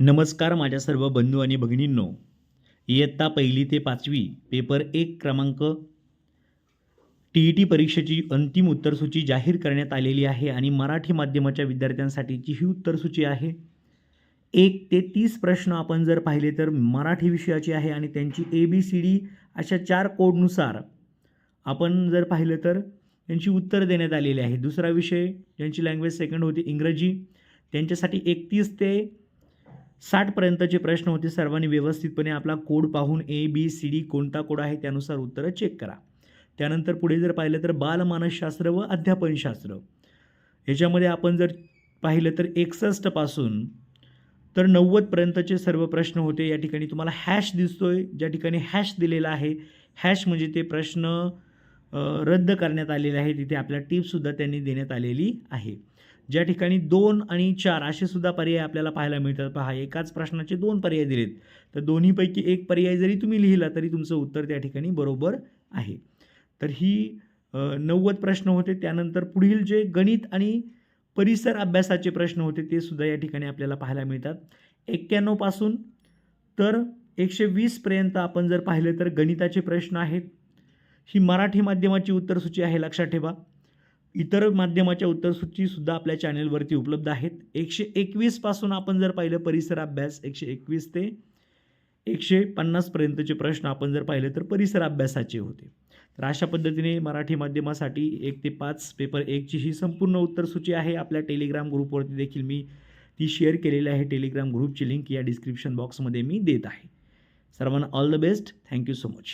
नमस्कार माझ्या सर्व बंधू आणि भगिनींनो. इयत्ता पहिली ते पाचवी पेपर एक क्रमांक टी ई टी परीक्षेची अंतिम उत्तरसूची जाहीर करण्यात आलेली आहे आणि मराठी माध्यमाच्या विद्यार्थ्यांसाठीची ही उत्तरसूची आहे. एक ते तीस प्रश्न आपण जर पाहिले तर मराठी विषयाची आहे आणि त्यांची ए बी सी डी अशा चार कोडनुसार आपण जर पाहिलं तर त्यांची उत्तर देण्यात आलेली आहे. दुसरा विषय ज्यांची लँग्वेज सेकंड होती इंग्रजी. त्यांच्यासाठी एकतीस ते साठपर्यंतचे प्रश्न होते. सर्वांनी व्यवस्थितपणे आपला कोड पाहून ए बी सी डी कोणता कोड आहे त्यानुसार उत्तरं चेक करा. त्यानंतर पुढे जर पाहिलं तर बालमानसशास्त्र व अध्यापनशास्त्र. ह्याच्यामध्ये आपण जर पाहिलं तर एकसष्टपासून तर नव्वदपर्यंतचे सर्व प्रश्न होते. या ठिकाणी तुम्हाला हॅश दिसतो आहे ज्या ठिकाणी हॅश दिलेला आहे हॅश म्हणजे ते प्रश्न रद्द करण्यात आलेले आहे. तिथे आपल्या टिप्ससुद्धा त्यांनी देण्यात आलेली आहे. ज्या ठिकाणी दोन आणि चार असे सुद्धा पर्याय आपल्याला पाहायला मिळतात. पहा एकाच प्रश्नाचे दोन पर्याय दिलेत. तर दोन्हीपैकी एक पर्याय जरी तुम्ही लिहिला तरी तुमचं उत्तर त्या ठिकाणी बरोबर आहे. तर ही नव्वद प्रश्न होते. त्यानंतर पुढील जे गणित आणि परिसर अभ्यासाचे प्रश्न होते ते सुद्धा या ठिकाणी आपल्याला पाहायला मिळतात. एक्क्याण्णवपासून तर एकशे वीसपर्यंत आपण जर पाहिलं तर गणिताचे प्रश्न आहेत. ही मराठी माध्यमाची उत्तरसूची आहे लक्षात ठेवा. इतर माध्यमाच्या उत्तरसूचीसुद्धा आपल्या चॅनेलवरती उपलब्ध आहेत. एकशे एकवीसपासून आपण जर पाहिलं परिसर अभ्यास एकशे एकवीस ते एकशे पन्नासपर्यंतचे प्रश्न आपण जर पाहिले तर परिसर अभ्यासाचे होते. तर अशा पद्धतीने मराठी माध्यमासाठी एक ते पाच पेपर एकची ही संपूर्ण उत्तरसूची आहे. आपल्या टेलिग्राम ग्रुपवरती देखील मी ती शेअर केलेली आहे. टेलिग्राम ग्रुपची लिंक या डिस्क्रिप्शन बॉक्समध्ये मी देत आहे. सर्वांना all the best. Thank you so much.